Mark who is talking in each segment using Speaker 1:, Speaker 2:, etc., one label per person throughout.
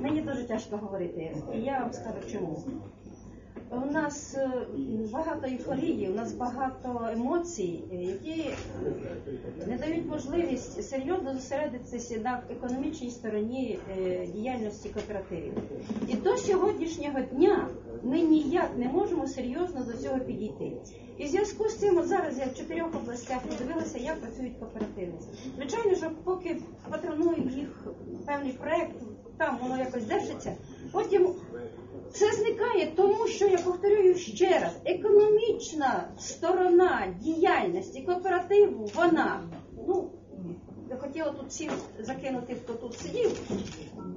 Speaker 1: Мені дуже тяжко говорити. Я вам скажу чому. У нас е, багато ейфорії, у нас багато емоцій, е, які не дають можливість серйозно зосередитися на економічній стороні е, діяльності кооперативів. І до сьогоднішнього дня ми ніяк не можемо серйозно до цього підійти. І в зв'язку з цим зараз я в чотирьох областях подивилася, як працюють кооперативи. Звичайно, що поки патронує їх певний проект, там воно якось держиться, потім це зникає, тому що я повторюю ще раз: економічна сторона діяльності кооперативу, вона ну я хотіла тут всіх закинути, хто тут сидів,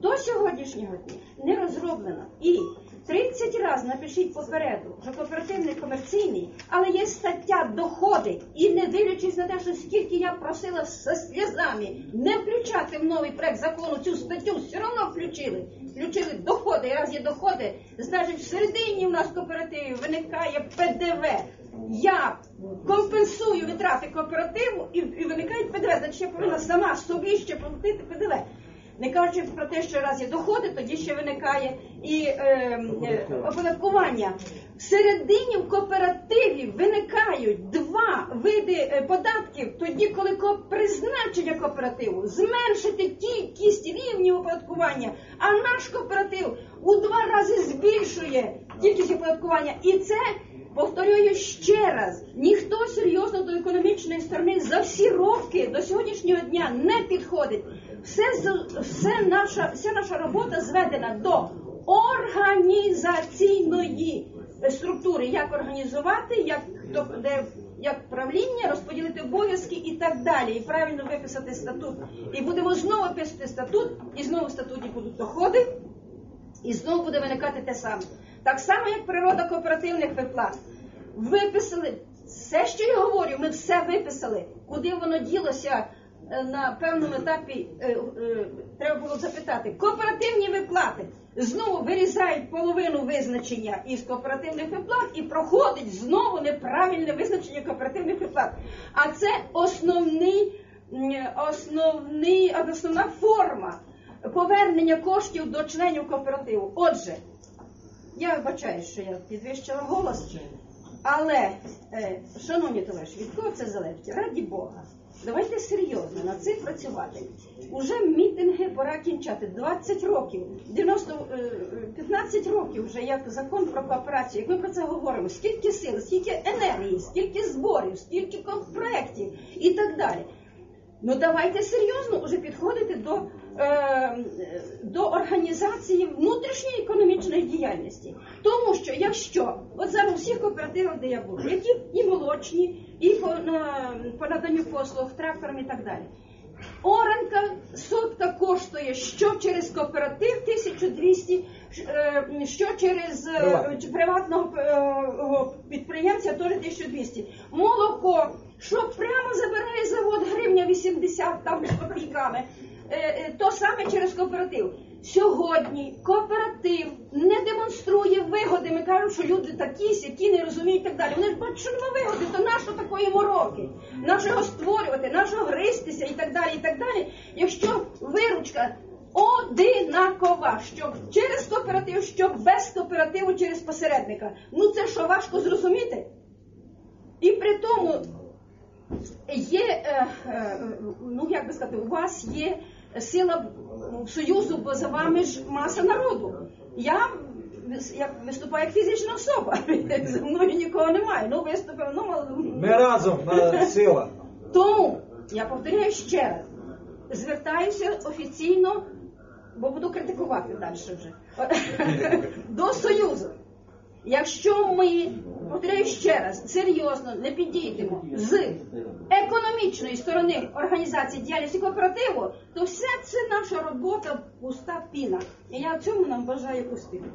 Speaker 1: до сьогоднішнього дня не розроблена. І 30 разів напишіть попереду, що кооперативний комерційний, але є стаття доходи. І не дивлячись на те, що скільки я просила зі сльозами не включати в новий проект закону цю статтю, все одно включили. Включили доходи. Раз є доходи, значить в середині у нас кооперативів виникає ПДВ. Я компенсую витрати кооперативу і, і виникає ПДВ. Значить я повинна сама собі ще платити ПДВ. Не кажучи про те, що раз є доходи, тоді ще виникає і е, е, оподаткування. Всередині в кооперативі виникають два види е, податків, тоді, коли призначення кооперативу зменшити кількість рівнів оподаткування, а наш кооператив у два рази збільшує кількість оподаткування. І це Повторюю ще раз, ніхто серйозно до економічної сторони за всі роки до сьогоднішнього дня не підходить. Все, все наша, вся наша робота зведена до організаційної структури, як організувати, як де як правління, розподілити обов'язки і так далі, і правильно виписати статут. І будемо знову писати статут, і знову в будуть доходи, і знову буде виникати те саме. Так само, як природа кооперативних виплат. Виписали все, що я говорю, ми все виписали. Куди воно ділося е, на певному етапі, е, е, треба було запитати. Кооперативні виплати знову вирізають половину визначення із кооперативних виплат і проходить знову неправильне визначення кооперативних виплат. А це основний, основний, основна форма повернення коштів до членів кооперативу. Отже, я вибачаю, що я підвищила голос, але, е, шановні товариші, від кого це залежить? Раді Бога. Давайте серйозно над цим працювати. Уже мітинги пора кінчати. 20 років, 90, е, е, 15 років вже як закон про кооперацію. Як ми про це говоримо, скільки сил, скільки енергії, скільки зборів, скільки проєктів і так далі. Ну давайте серйозно уже підходити до, е, організації внутрішньої економічної діяльності. Тому що якщо от зараз у всіх кооперативах, де я буду, які і молочні, і по, на, по наданню послуг тракторам і так далі. Оранка сотка коштує що через кооператив 1200, е, що через е, приватного е, підприємця теж 1200. Молоко, що прямо забирає завод гривня 80 там з копійками. То саме через кооператив. Сьогодні кооператив не демонструє вигоди. Ми кажемо, що люди такі, які не розуміють і так далі. Вони ж бачать, що нема вигоди, то нащо такої мороки? Нащо його створювати, нащо гристися і так далі, і так далі. Якщо виручка одинакова, що через кооператив, що без кооперативу через посередника. Ну це що важко зрозуміти? І при тому є, е, е, ну як би сказати, у вас є сила союзу, бо за вами ж маса народу. Я як виступаю як фізична особа, за мною нікого немає. Ну виступив, ну мало-
Speaker 2: Ми разом на сила.
Speaker 1: тому я повторяю ще раз, звертаюся офіційно, бо буду критикувати далі вже до Союзу. Якщо ми, повторяю ще раз, серйозно не підійдемо з економічної сторони організації діяльності кооперативу, то все це наша робота пуста піна. І я в цьому нам бажаю успіху.